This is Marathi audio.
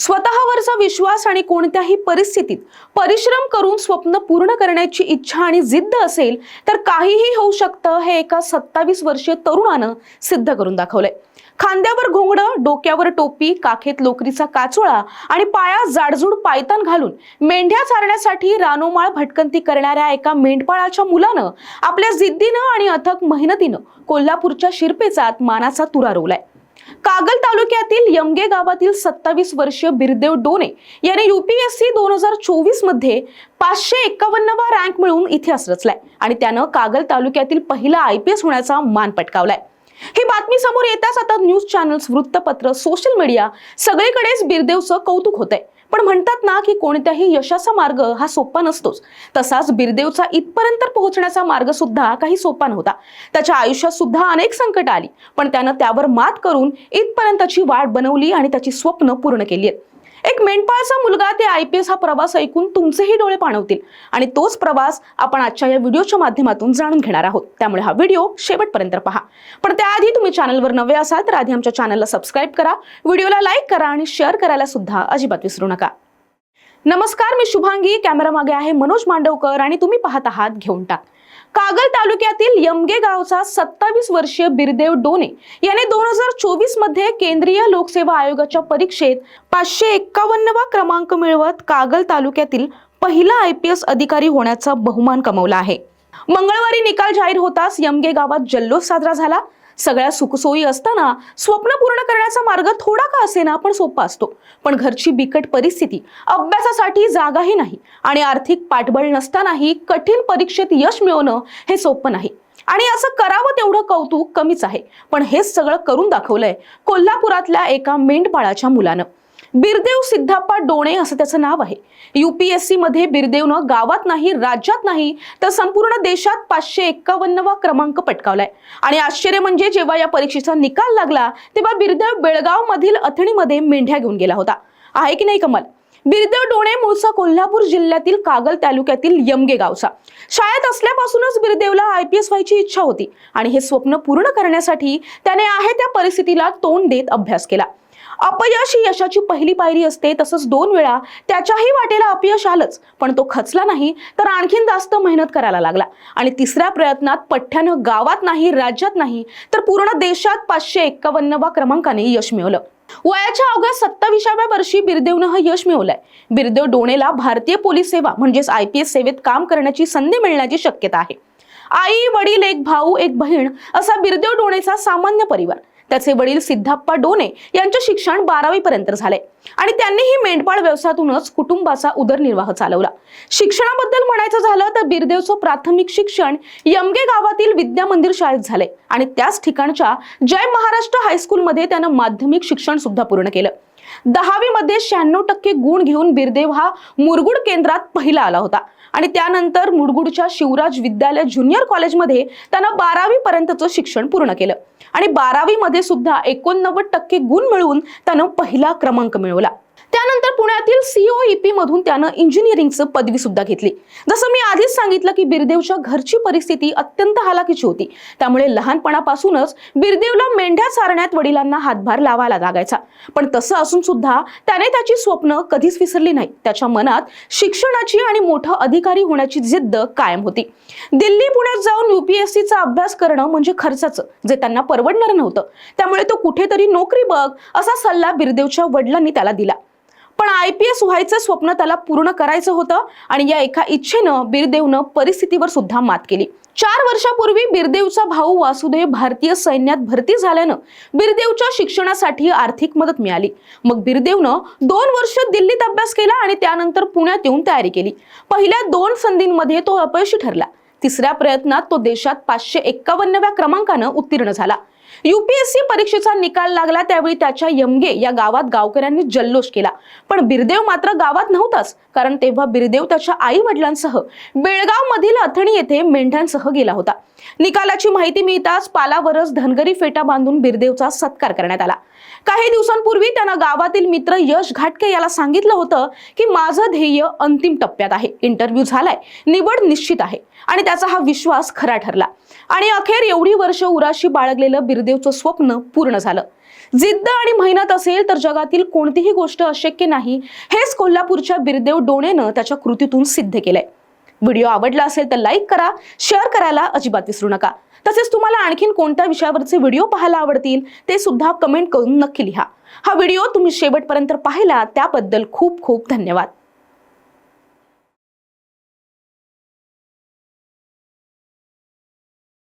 स्वतःवरचा विश्वास आणि कोणत्याही परिस्थितीत परिश्रम करून स्वप्न पूर्ण करण्याची इच्छा आणि जिद्द असेल तर काहीही होऊ शकतं हे एका सत्तावीस वर्षीय तरुणानं सिद्ध करून दाखवलंय. खांद्यावर घोंगडं डोक्यावर टोपी काखेत लोकरीचा काचोळा आणि पाया जाडजूड पायतान घालून मेंढ्या चारण्यासाठी रानोमाळ भटकंती करणाऱ्या एका मेंढपाळाच्या मुलानं आपल्या जिद्दीनं आणि अथक मेहनतीनं कोल्हापूरच्या शिरपेचात मानाचा तुरा रोवलाय. कागल तालुक्यातील यमगे गावातील सत्तावीस वर्षीय बिरदेव डोने याने युपीएससी दोन हजार चोवीसमध्ये पाचशे एक्कावन्नवा रँक मिळवून इतिहास रचलाय आणि त्यानं कागल तालुक्यातील पहिला आय पी एस होण्याचा मान पटकावलाय. ही बातमी समोर येताच आता न्यूज चॅनल्स वृत्तपत्र सोशल मीडिया सगळीकडेच बिरदेवचं कौतुक होतंय. पण म्हणतात ना की कोणत्याही यशाचा मार्ग हा सोपा नसतोच. तसाच बिरदेवचा इथपर्यंत पोहोचण्याचा मार्ग सुद्धा काही सोपा नव्हता. त्याच्या आयुष्यात सुद्धा अनेक संकट आली पण त्यानं त्यावर मात करून इथपर्यंतची वाट बनवली आणि त्याची स्वप्न पूर्ण केली आहेत. एक मेंढपाळचा मुलगा ते आय पी एस हा प्रवास ऐकून तुमचेही डोळे पाणवतील. आणि तोच प्रवास आपण आजच्या या व्हिडिओच्या माध्यमातून जाणून घेणार आहोत. त्यामुळे हा व्हिडिओ शेवटपर्यंत पहा. पण त्याआधी तुम्ही चॅनलवर नवे असाल तर आधी आमच्या चॅनलला सबस्क्राईब करा. व्हिडिओला लाईक करा आणि शेअर करायला सुद्धा अजिबात विसरू नका. नमस्कार मी शुभांगी. कॅमेरा मागे आहे मनोज मांडवकर आणि तुम्ही पाहत आहात घेऊन टाक. कागल तालुक्यातील यमगे गावचा सत्तावीस वर्षीय बिरदेव डोने याने दोन हजार चोवीसमध्ये केंद्रीय लोकसेवा आयोगाच्या परीक्षेत पाचशे एक्कावन्नवा क्रमांक मिळवत कागल तालुक्यातील पहिला आय पी एस अधिकारी होण्याचा बहुमान कमवला आहे. मंगळवारी निकाल जाहीर होताच यमगे गावात जल्लोष साजरा झाला. सगळ्या सुखसोयी असताना स्वप्न पूर्ण करण्याचा मार्ग थोडा का असेना पण सोपा असतो. पण घरची बिकट परिस्थिती अभ्यासासाठी जागाही नाही आणि आर्थिक पाठबळ नसतानाही कठीण परीक्षेत यश मिळवणं हे सोपं नाही. आणि असं करावं तेवढं कौतुक कमीच आहे. पण हेच सगळं करून दाखवलंय कोल्हापुरातल्या एका मेंढपाळाच्या मुलानं. बिरदेव सिद्धप्पा डोणे असं त्याचं नाव आहे. युपीएससी मध्ये बिरदेवनं गावात नाही राज्यात नाही तर संपूर्ण देशात पाचशे एक्कावन्नवा क्रमांक पटकावलाय. आणि आश्चर्य म्हणजे जेव्हा या परीक्षेचा निकाल लागला तेव्हा बिरदेव बेळगाव मधील अथणीमध्ये मेंढ्या घेऊन गेला होता. आहे की नाही कमाल? बिरदेव डोणे मूळचा कोल्हापूर जिल्ह्यातील कागल तालुक्यातील यमगे गावचा. शाळेत असल्यापासूनच बिरदेवला आय पी एस व्हायची इच्छा होती आणि हे स्वप्न पूर्ण करण्यासाठी त्याने आहे त्या परिस्थितीला तोंड देत अभ्यास केला. अपयश ही यशाची पहिली पायरी असते. तसंच दोन वेळा त्याच्याही वाटेला अपयश आलंच. पण तो खचला नाही तर आणखीन जास्त मेहनत करायला लागला. आणि तिसऱ्या प्रयत्नात पठ्ठ्यानं गावात नाही राज्यात नाही तर पूर्ण देशात पाचशे एक्कावन्नवा क्रमांकाने यश मिळवलं. वयाच्या अवघ्या सत्ताविसाव्या वर्षी बिरदेवनं हा यश मिळवलंय. बिरदेव डोणेला भारतीय पोलीस सेवा म्हणजेच आय पी एस सेवेत काम करण्याची संधी मिळण्याची शक्यता आहे. आई वडील एक भाऊ एक बहीण असा बिरदेव डोणेचा सामान्य परिवार. त्याचे वडील सिद्धाप्पा डोने यांचे शिक्षण बारावी पर्यंत झाले आणि त्यांनीही मेंढपाळ व्यवसायातूनच कुटुंबाचा उदरनिर्वाह चालवला. शिक्षणाबद्दल म्हणायचं झालं तर बिरदेवचं प्राथमिक शिक्षण यमगे गावातील विद्या मंदिर शाळेत झाले आणि त्याच ठिकाणच्या जय महाराष्ट्र हायस्कूलमध्ये त्यानं माध्यमिक शिक्षण सुद्धा पूर्ण केलं. दहावी मध्ये शहाण्णव टक्के गुण घेऊन बिरदेव हा मुरगुड केंद्रात पहिला आला होता. आणि त्यानंतर मुरगुडच्या शिवराज विद्यालय ज्युनियर कॉलेजमध्ये त्यानं बारावी पर्यंतचं शिक्षण पूर्ण केलं. आणि बारावीमध्ये सुद्धा एकोणनव्वद टक्के गुण मिळवून त्यानं पहिला क्रमांक मिळवला. त्यानंतर पुण्यातील सीओईपी मधून त्यानं इंजिनिअरिंगचं पदवी सुद्धा घेतली. जसं मी आधीच सांगितलं की बिरदेवच्या घरची परिस्थिती अत्यंत हालाकीची होती. त्यामुळे लहानपणापासूनच बिरदेवला मेंढ्या चारण्यात वडिलांना हातभार लावायला लागायचा. पण तसं असून सुद्धा त्याने त्याची स्वप्न कधीच विसरली नाही. त्याच्या मनात शिक्षणाची आणि मोठं अधिकारी होण्याची जिद्द कायम होती. दिल्ली पुण्यात जाऊन युपीएससीचा अभ्यास करणं म्हणजे खर्चाचं जे त्यांना परवडणार नव्हतं. त्यामुळे तो कुठेतरी नोकरी बघ असा सल्ला बिरदेवच्या वडिलांनी त्याला दिला. पण आय पी एस व्हायचं स्वप्न त्याला पूर्ण करायचं होतं आणि या एका इच्छेनं बिरदेवनं परिस्थितीवर सुद्धा मात केली. चार वर्षापूर्वी बिरदेवचा भाऊ वासुदेव भारतीय सैन्यात भरती झाल्यानं बिरदेवच्या शिक्षणासाठी आर्थिक मदत मिळाली. मग बिरदेवनं दोन वर्ष दिल्लीत अभ्यास केला आणि त्यानंतर पुण्यात येऊन तयारी केली. पहिल्या दोन संधींमध्ये तो अपयशी ठरला. तिसऱ्या प्रयत्नात तो देशात पाचशे एक्कावन्नव्या क्रमांकानं उत्तीर्ण झाला. युपीएससी परीक्षेचा निकाल लागला त्यावेळी त्याच्या यमगे या गावात गावकऱ्यांनी जल्लोष केला. पण बिरदेव मात्र गावात नव्हताच कारण तेव्हा बिरदेव त्याच्या आई वडिलांसह बेळगाव मधील अथणी येथे मेंढ्यांसह गेला होता. निकालाची माहिती मिळताच पालावरच धनगरी फेटा बांधून बिरदेवचा सत्कार करण्यात आला. काही दिवसांपूर्वी त्यानं गावातील मित्र यश घाटके याला सांगितलं होतं की माझं ध्येय अंतिम टप्प्यात आहे. इंटरव्ह्यू झालाय. निवड निश्चित आहे. आणि त्याचा हा विश्वास खरा ठरला. आणि अखेर एवढी वर्ष उराशी बाळगलेलं बिर बिरदेवचं स्वप्न पूर्ण झालं. जिद्द आणि मेहनत असेल तर जगातील कोणतीही गोष्ट अशक्य नाही हेच कोल्हापूरच्या बिरदेव डोणेनं त्याच्या कृतीतून सिद्ध केलंय. व्हिडिओ आवडला असेल तर लाईक करा शेअर करायला अजिबात विसरू नका. तसेच तुम्हाला आणखीन कोणत्या विषयावरचे व्हिडिओ पाहायला आवडतील ते सुद्धा कमेंट करून नक्की लिहा. हा व्हिडिओ तुम्ही शेवटपर्यंत पाहिला त्याबद्दल खूप खूप धन्यवाद.